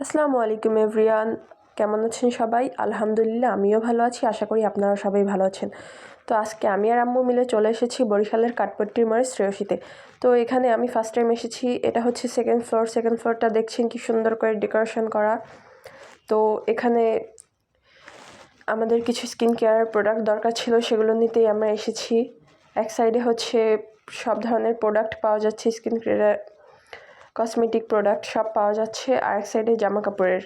আসসালামু আলাইকুম এভরিয়ান কেমন আছেন সবাই? আলহামদুলিল্লাহ, আমিও ভালো আছি। আশা করি আপনারা সবাই ভালো আছেন। তো আজকে আমি আর আম্মু মিলে চলে এসেছি বরিশালের কাঠপট্টির মারে শ্রেয়সীতে তো এখানে আমি ফার্স্ট টাইম এসেছি। এটা হচ্ছে সেকেন্ড ফ্লোর সেকেন্ড ফ্লোরটা দেখছেন কি সুন্দর করে ডেকোরেশন করা। তো এখানে আমাদের কিছু স্কিন কেয়ার প্রোডাক্ট দরকার ছিল। সেগুলো নিতেই আমরা এসেছি। এক সাইডে হচ্ছে সব ধরনের প্রোডাক্ট পাওয়া যাচ্ছে স্কিন কেয়ার কসমেটিক প্রোডাক্ট সব পাওয়া যাচ্ছে আর এক সাইডে জামা কাপড়ের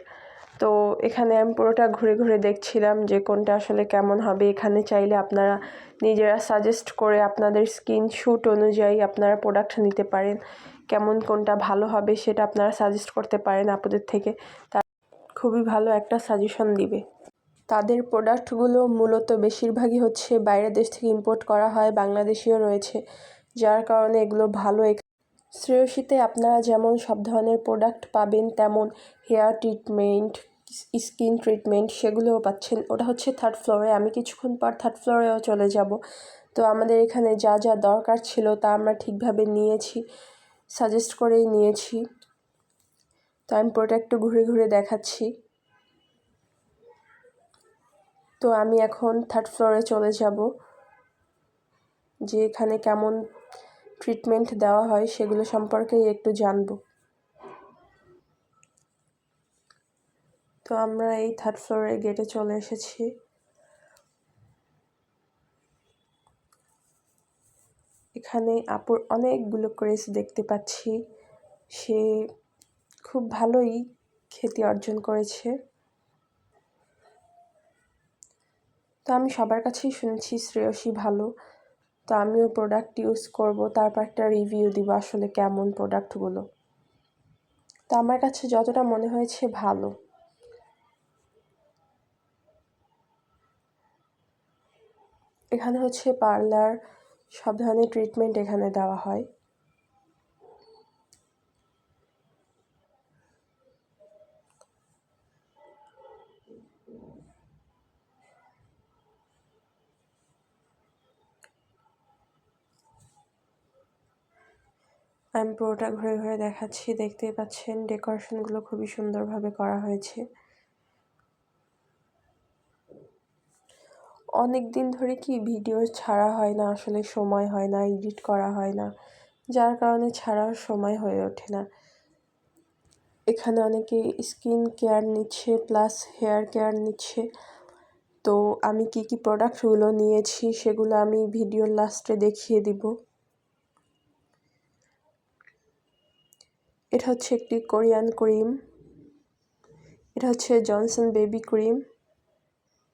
তো এখানে আমি পুরোটা ঘুরে ঘুরে দেখছিলাম যে কোনটা আসলে কেমন হবে। এখানে চাইলে আপনারা নিজেরা সাজেস্ট করে আপনাদের স্কিন শ্যুট অনুযায়ী আপনারা প্রোডাক্ট নিতে পারেন। কেমন কোনটা ভালো হবে সেটা আপনারা সাজেস্ট করতে পারেন আপনাদের থেকে। তার খুবই ভালো একটা সাজেশন দিবে। তাদের প্রোডাক্টগুলো মূলত বেশিরভাগই হচ্ছে বাইরের দেশ থেকে ইম্পোর্ট করা হয়, বাংলাদেশিও রয়েছে। যার কারণে এগুলো ভালো শ্রেয়সীতে আপনারা যেমন সব ধরনের প্রোডাক্ট পাবেন, তেমন হেয়ার ট্রিটমেন্ট স্কিন ট্রিটমেন্ট সেগুলোও পাচ্ছেন। ওটা হচ্ছে থার্ড ফ্লোরে আমি কিছুক্ষণ পর থার্ড ফ্লোরেও চলে যাব। তো আমাদের এখানে যা যা দরকার ছিল তা আমরা ঠিকভাবে নিয়েছি সাজেস্ট করেই নিয়েছি। তো আমি প্রোডাক্ট ঘুরে ঘুরে দেখাচ্ছি। তো আমি এখন থার্ড ফ্লোরে চলে যাব। যে এখানে কেমন ট্রিটমেন্ট দেওয়া হয়, সেগুলো সম্পর্কেই একটু জানব। তো আমরা এই থার্ড ফ্লোরের গেটে চলে এসেছি। এখানে আপুর অনেকগুলো ক্রেস দেখতে পাচ্ছি। সে খুব ভালোই খ্যাতি অর্জন করেছে। তো আমি সবার কাছেই শুনেছি শ্রেয়সী ভালো। তো আমিও প্রোডাক্ট ইউজ করব, তারপর একটা রিভিউ দিব আসলে কেমন প্রোডাক্টগুলো তো আমার কাছে যতটা মনে হয়েছে ভালো। এখানে হচ্ছে পার্লার সব ধরনের ট্রিটমেন্ট এখানে দেওয়া হয়। আমি পুরোটা ঘুরে ঘুরে দেখাচ্ছি। দেখতেই পাচ্ছেন, ডেকোরেশনগুলো খুবই সুন্দরভাবে করা হয়েছে। অনেক দিন ধরে কি ভিডিও ছাড়া হয় না, আসলে সময় হয় না, এডিট করা হয় না। যার কারণে ছাড়ার সময় হয়ে ওঠে না। এখানে অনেকে স্কিন কেয়ার নিচ্ছে, প্লাস হেয়ার কেয়ার নিচ্ছে। তো আমি কি কি প্রোডাক্টগুলো নিয়েছি, সেগুলো আমি ভিডিওর লাস্টে দেখিয়ে দিব। এটা হচ্ছে একটি কোরিয়ান ক্রিম। এটা হচ্ছে জনসন বেবি ক্রিম।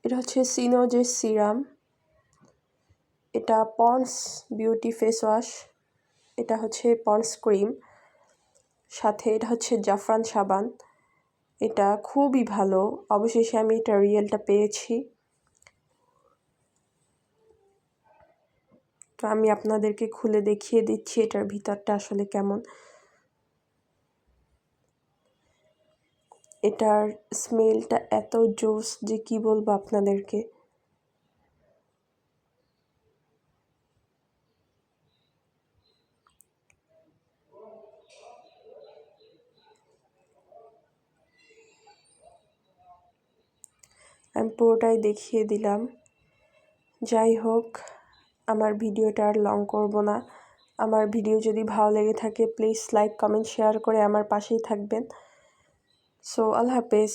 এটা হচ্ছে সিনোজের সিরাম। এটা পন্স বিউটি ফেস ওয়াশ। এটা হচ্ছে পন্স ক্রিম। সাথে এটা হচ্ছে জাফরান সাবান। এটা খুবই ভালো। অবশেষে আমি এটা রিয়েলটা পেয়েছি। তো আমি আপনাদেরকে খুলে দেখিয়ে দিচ্ছি এটার ভিতরটা আসলে কেমন। এটার স্মেলটা এত জোস যে কি বলব আপনাদেরকে? আমি পুরোটাই দেখিয়ে দিলাম। যাই হোক, আমার ভিডিওটা আর লং করব না। আমার ভিডিও যদি ভালো লেগে থাকে প্লিজ লাইক কমেন্ট শেয়ার করে আমার পাশেই থাকবেন। সো আল্লাহ হাফেজ